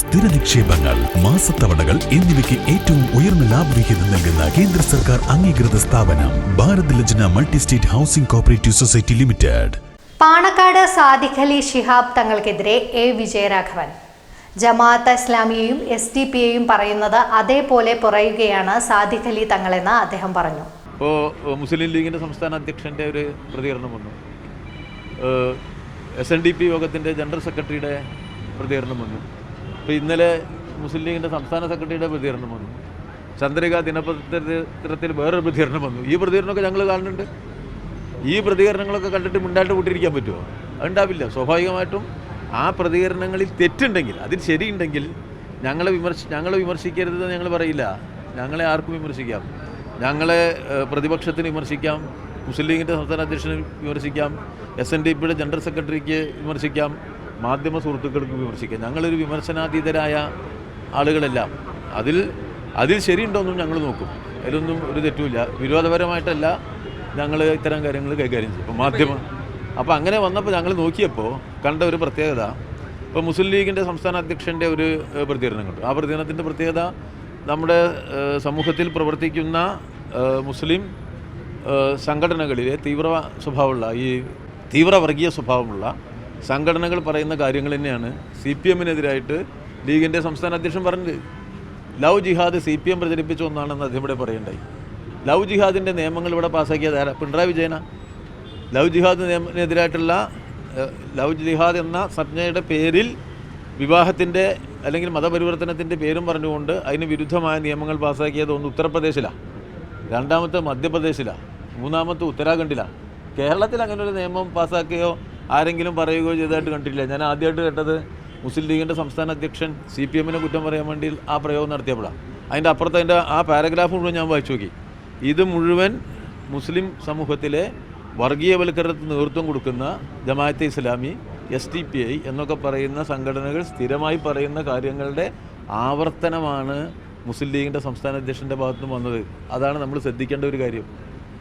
സ്ഥിര നിക്ഷേപങ്ങൾ മാസത്തവണകൾ എന്നിവയ്ക്ക് ഏറ്റവും ഉയർന്ന ലാഭവിഹിതം നൽകുന്ന കേന്ദ്ര സർക്കാർ അംഗീകൃത സ്ഥാപനം Bharat Lajna multi state housing cooperative society limited. Panakkad Sadiq Ali Shihab തങ്ങൾക്കെതിരെ A Vijayaraghavan. Jamaat ഇസ്ലാമിയെയും എസ് ഡി പിയെയും പറയുന്നത് അതേപോലെ പറയുകയാണ് സാദിഖ് അലി തങ്ങളെന്ന് അദ്ദേഹം പറഞ്ഞു. ഇപ്പോൾ മുസ്ലിം ലീഗിന്റെ സംസ്ഥാന അധ്യക്ഷന്റെ ഒരു പ്രതികരണം വന്നു. എസ് എൻ ഡി പി യോഗത്തിന്റെ ജനറൽ സെക്രട്ടറിയുടെ പ്രതികരണം വന്നു. ഇപ്പോൾ ഇന്നലെ മുസ്ലിം ലീഗിന്റെ സംസ്ഥാന സെക്രട്ടറിയുടെ പ്രതികരണം വന്നു. ചന്ദ്രിക ദിനപത്രത്തിൽ വേറൊരു പ്രതികരണം വന്നു. ഈ പ്രതികരണമൊക്കെ ഞങ്ങൾ കാണുന്നുണ്ട്. ഈ പ്രതികരണങ്ങളൊക്കെ കണ്ടിട്ട് മുണ്ടായിട്ട് വിട്ടിരിക്കാൻ പറ്റുമോ? അതുണ്ടാവില്ല. സ്വാഭാവികമായിട്ടും ആ പ്രതികരണങ്ങളിൽ തെറ്റുണ്ടെങ്കിൽ അതിൽ ശരിയുണ്ടെങ്കിൽ ഞങ്ങളെ വിമർശി ഞങ്ങളെ വിമർശിക്കരുതെന്ന് ഞങ്ങൾ പറയില്ല. ഞങ്ങളെ ആർക്കും വിമർശിക്കാം. ഞങ്ങളെ പ്രതിപക്ഷത്തിന് വിമർശിക്കാം. മുസ്ലിം ലീഗിന്റെ സംസ്ഥാന അധ്യക്ഷന് വിമർശിക്കാം. എസ് എൻ ഡി പിയുടെ ജനറൽ സെക്രട്ടറിക്ക് വിമർശിക്കാം. മാധ്യമ സുഹൃത്തുക്കൾക്ക് വിമർശിക്കാം. ഞങ്ങളൊരു വിമർശനാതീതരായ ആളുകളല്ല. അതിൽ അതിൽ ശരിയുണ്ടോന്നും ഞങ്ങൾ നോക്കും. അതിലൊന്നും ഒരു തെറ്റുമില്ല. വിരോധപരമായിട്ടല്ല ഞങ്ങൾ ഇത്തരം കാര്യങ്ങൾ കൈകാര്യം ചെയ്യും. അപ്പോൾ മാധ്യമ അപ്പോൾ അങ്ങനെ വന്നപ്പോൾ ഞങ്ങൾ നോക്കിയപ്പോൾ കണ്ട ഒരു പ്രത്യേകത ഇപ്പോൾ മുസ്ലിം ലീഗിന്റെ സംസ്ഥാന അധ്യക്ഷന്റെ ഒരു പ്രതികരണം കണ്ടു. ആ പ്രതികരണത്തിന്റെ പ്രത്യേകത നമ്മുടെ സമൂഹത്തിൽ പ്രവർത്തിക്കുന്ന മുസ്ലിം സംഘടനകളിലെ തീവ്ര സ്വഭാവമുള്ള ഈ തീവ്ര വർഗീയ സ്വഭാവമുള്ള സംഘടനകൾ പറയുന്ന കാര്യങ്ങൾ തന്നെയാണ്. സി പി എമ്മിനെതിരായിട്ട് ലീഗിന്റെ സംസ്ഥാന അധ്യക്ഷൻ പറഞ്ഞത് love jihad C P M പ്രചരിപ്പിച്ച ഒന്നാണെന്ന് അദ്ദേഹം ഇവിടെ പറയണ്ടായി ലവ് ജിഹാദിന്റെ നിയമങ്ങൾ ഇവിടെ പാസ്സാക്കിയത് ആരാ? പിണറായി വിജയന. ലവ് ജിഹാദ് നിയമത്തിനെതിരായിട്ടുള്ള ലവ് ജിഹാദ് എന്ന സംജ്ഞയുടെ പേരിൽ വിവാഹത്തിന്റെ അല്ലെങ്കിൽ മതപരിവർത്തനത്തിന്റെ പേരും പറഞ്ഞുകൊണ്ട് അതിന് വിരുദ്ധമായ നിയമങ്ങൾ പാസ്സാക്കിയത് ഒന്ന് ഉത്തർപ്രദേശിലാണ് രണ്ടാമത്തെ മധ്യപ്രദേശിലാണ് മൂന്നാമത്തെ ഉത്തരാഖണ്ഡിലാണ് കേരളത്തിൽ അങ്ങനെ ഒരു നിയമം പാസ്സാക്കുകയോ ആരെങ്കിലും പറയുകയോ ചെയ്തതായിട്ട് കണ്ടിട്ടില്ല. ഞാൻ ആദ്യമായിട്ട് കേട്ടത് മുസ്ലിം ലീഗിന്റെ സംസ്ഥാന അധ്യക്ഷൻ സി പി എമ്മിനെ കുറ്റം പറയാൻ വേണ്ടി ആ പ്രയോഗം നടത്തിയപ്പോഴാണ് അതിന്റെ അപ്പുറത്ത് അതിന്റെ ആ പാരഗ്രാഫ് മുഴുവൻ ഞാൻ വായിച്ചു നോക്കി. ഇത് മുഴുവൻ മുസ്ലിം സമൂഹത്തിലെ വർഗീയവൽക്കരണത്തിന് നേതൃത്വം കൊടുക്കുന്ന Jamaate Islami S T P I എന്നൊക്കെ പറയുന്ന സംഘടനകൾ സ്ഥിരമായി പറയുന്ന കാര്യങ്ങളുടെ ആവർത്തനമാണ് മുസ്ലിം ലീഗിന്റെ സംസ്ഥാന അധ്യക്ഷന്റെ ഭാഗത്തുനിന്ന് വന്നത്. അതാണ് നമ്മൾ ശ്രദ്ധിക്കേണ്ട ഒരു കാര്യം.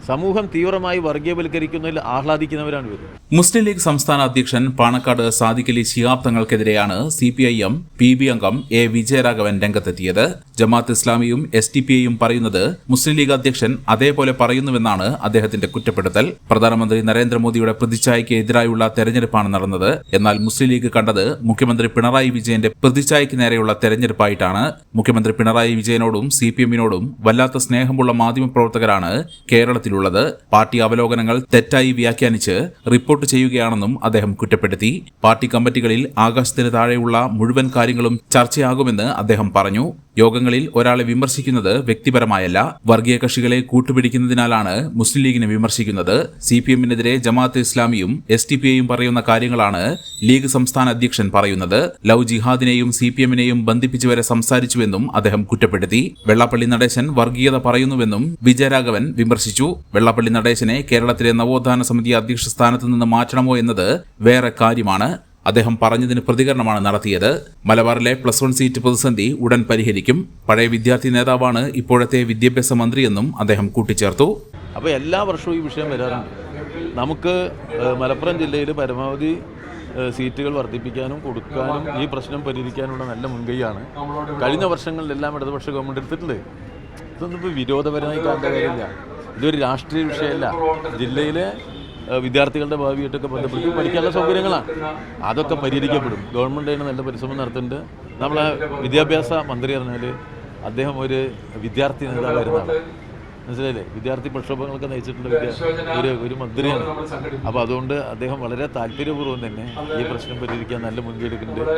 സമൂഹം തീവ്രമായി വർഗീയവൽക്കരിക്കുന്നതിൽ ആഹ്ലാദിക്കുന്നവരാണ് ഇവർ. മുസ്ലിം ലീഗ് സംസ്ഥാന അധ്യക്ഷൻ Panakkad Sadiqali Shihab തങ്ങൾക്കെതിരെയാണ് C P I M P B അംഗം എ വിജയരാഘവൻ രംഗത്തെത്തിയത്. ജമാഅത്ത് ഇസ്ലാമിയും എസ് ടി പി ഐയും പറയുന്നത് മുസ്ലിം ലീഗ് അധ്യക്ഷൻ അതേപോലെ പറയുന്നുവെന്നാണ് അദ്ദേഹത്തിന്റെ കുറ്റപ്പെടുത്തൽ. പ്രധാനമന്ത്രി നരേന്ദ്രമോദിയുടെ പ്രതിച്ഛായയ്ക്ക് എതിരായുള്ള തെരഞ്ഞെടുപ്പാണ് നടന്നത്. എന്നാൽ മുസ്ലിം ലീഗ് കണ്ടത് മുഖ്യമന്ത്രി പിണറായി വിജയന്റെ പ്രതിച്ഛായയ്ക്ക് നേരെയുള്ള തെരഞ്ഞെടുപ്പായിട്ടാണ്. മുഖ്യമന്ത്രി പിണറായി വിജയനോടും സി പി എമ്മിനോടും വല്ലാത്ത സ്നേഹമുള്ള മാധ്യമപ്രവർത്തകരാണ് കേരളത്തിലുള്ളത്. പാർട്ടി അവലോകനങ്ങൾ തെറ്റായി വ്യാഖ്യാനിച്ച് റിപ്പോർട്ട് ചെയ്യുകയാണെന്നും അദ്ദേഹം കുറ്റപ്പെടുത്തി. പാർട്ടി കമ്മിറ്റികളിൽ ആകാശത്തിന് താഴെയുള്ള മുഴുവൻ കാര്യങ്ങളും ചർച്ചയാകുമെന്ന് അദ്ദേഹം പറഞ്ഞു. യോഗങ്ങളിൽ ഒരാളെ വിമർശിക്കുന്നത് വ്യക്തിപരമായല്ല. വർഗീയ കക്ഷികളെ കൂട്ടുപിടിക്കുന്നതിനാലാണ് മുസ്ലിം ലീഗിനെ വിമർശിക്കുന്നത്. സി പി എമ്മിനെതിരെ ജമാഅത്ത് ഇസ്ലാമിയും എസ് ടി പി ഐയും പറയുന്ന കാര്യങ്ങളാണ് ലീഗ് സംസ്ഥാന അധ്യക്ഷൻ പറയുന്നത്. ലവ് ജിഹാദിനെയും സി പി എമ്മിനെയും ബന്ധിപ്പിച്ചു വരെ സംസാരിച്ചുവെന്നും അദ്ദേഹം കുറ്റപ്പെടുത്തി. വെള്ളാപ്പള്ളി നടേശൻ വർഗീയത പറയുന്നുവെന്നും വിജയരാഘവൻ വിമർശിച്ചു. വെള്ളാപ്പള്ളി നടേശനെ കേരളത്തിലെ നവോത്ഥാന സമിതി അധ്യക്ഷ സ്ഥാനത്ത് നിന്ന് മാറ്റണമോ എന്നത് വേറെ കാര്യമാണ്. അദ്ദേഹം പറഞ്ഞതിന് പ്രതികരണമാണ് നടത്തിയത്. മലബാറിലെ പ്ലസ് വൺ സീറ്റ് പ്രതിസന്ധി ഉടൻ പരിഹരിക്കും. പഴയ വിദ്യാർത്ഥി നേതാവാണ് ഇപ്പോഴത്തെ വിദ്യാഭ്യാസ മന്ത്രിയെന്നും അദ്ദേഹം കൂട്ടിച്ചേർത്തു. അപ്പോൾ എല്ലാ വർഷവും ഈ വിഷയം വരാറുണ്ട്. നമുക്ക് മലപ്പുറം ജില്ലയിൽ പരമാവധി സീറ്റുകൾ വർദ്ധിപ്പിക്കാനും കൊടുക്കാനും ഈ പ്രശ്നം പരിഹരിക്കാനുള്ള നല്ല മുൻകൈയാണ്. കഴിഞ്ഞ വർഷങ്ങളിലെല്ലാം ഇടതുപക്ഷ ഗവൺമെന്റ് എടുത്തിട്ടുണ്ട്. ഇതൊന്നും ഇപ്പോൾ വിരോധപരമായി കാണേണ്ട കാര്യമില്ല. ഇതൊരു രാഷ്ട്രീയ വിഷയമല്ല. ജില്ലയിലെ വിദ്യാർത്ഥികളുടെ ഭാവിയായിട്ടൊക്കെ ബന്ധപ്പെട്ട് പഠിക്കാനുള്ള സൗകര്യങ്ങളാണ്. അതൊക്കെ പരിഹരിക്കപ്പെടും. ഗവൺമെന്റ് അതിന് നല്ല പരിശ്രമം നടത്തുന്നുണ്ട്. നമ്മളെ വിദ്യാഭ്യാസ മന്ത്രി പറഞ്ഞാൽ അദ്ദേഹം ഒരു വിദ്യാർത്ഥി നേതാവായിരുന്നതാണ് മനസ്സിലായില്ലേ? വിദ്യാർത്ഥി പ്രക്ഷോഭങ്ങളൊക്കെ നയിച്ചിട്ടുള്ള ഒരു ഒരു മന്ത്രിയാണ്. അപ്പോൾ അതുകൊണ്ട് അദ്ദേഹം വളരെ താല്പര്യപൂർവം തന്നെ ഈ പ്രശ്നം പരിഹരിക്കാൻ നല്ല മുൻകൈ എടുക്കുന്നുണ്ട്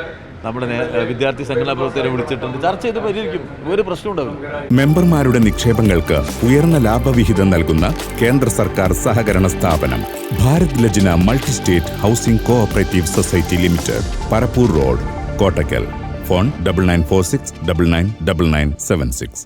നമ്മുടെ വിദ്യാർത്ഥി സംഘടനാ പ്രവർത്തകരെ വിളിച്ചിട്ടുണ്ട്. ചർച്ച ചെയ്ത് പരിഹരിക്കും. ഒരു പ്രശ്നം ഉണ്ടാവില്ല. മെമ്പർമാരുടെ നിക്ഷേപങ്ങൾക്ക് ഉയർന്ന ലാഭവിഹിതം നൽകുന്ന കേന്ദ്ര സർക്കാർ സഹകരണ സ്ഥാപനം Bharat Lajna multi state housing cooperative society limited Parappur road Kottakkal. Phone double nine four six double nine double nine seven six.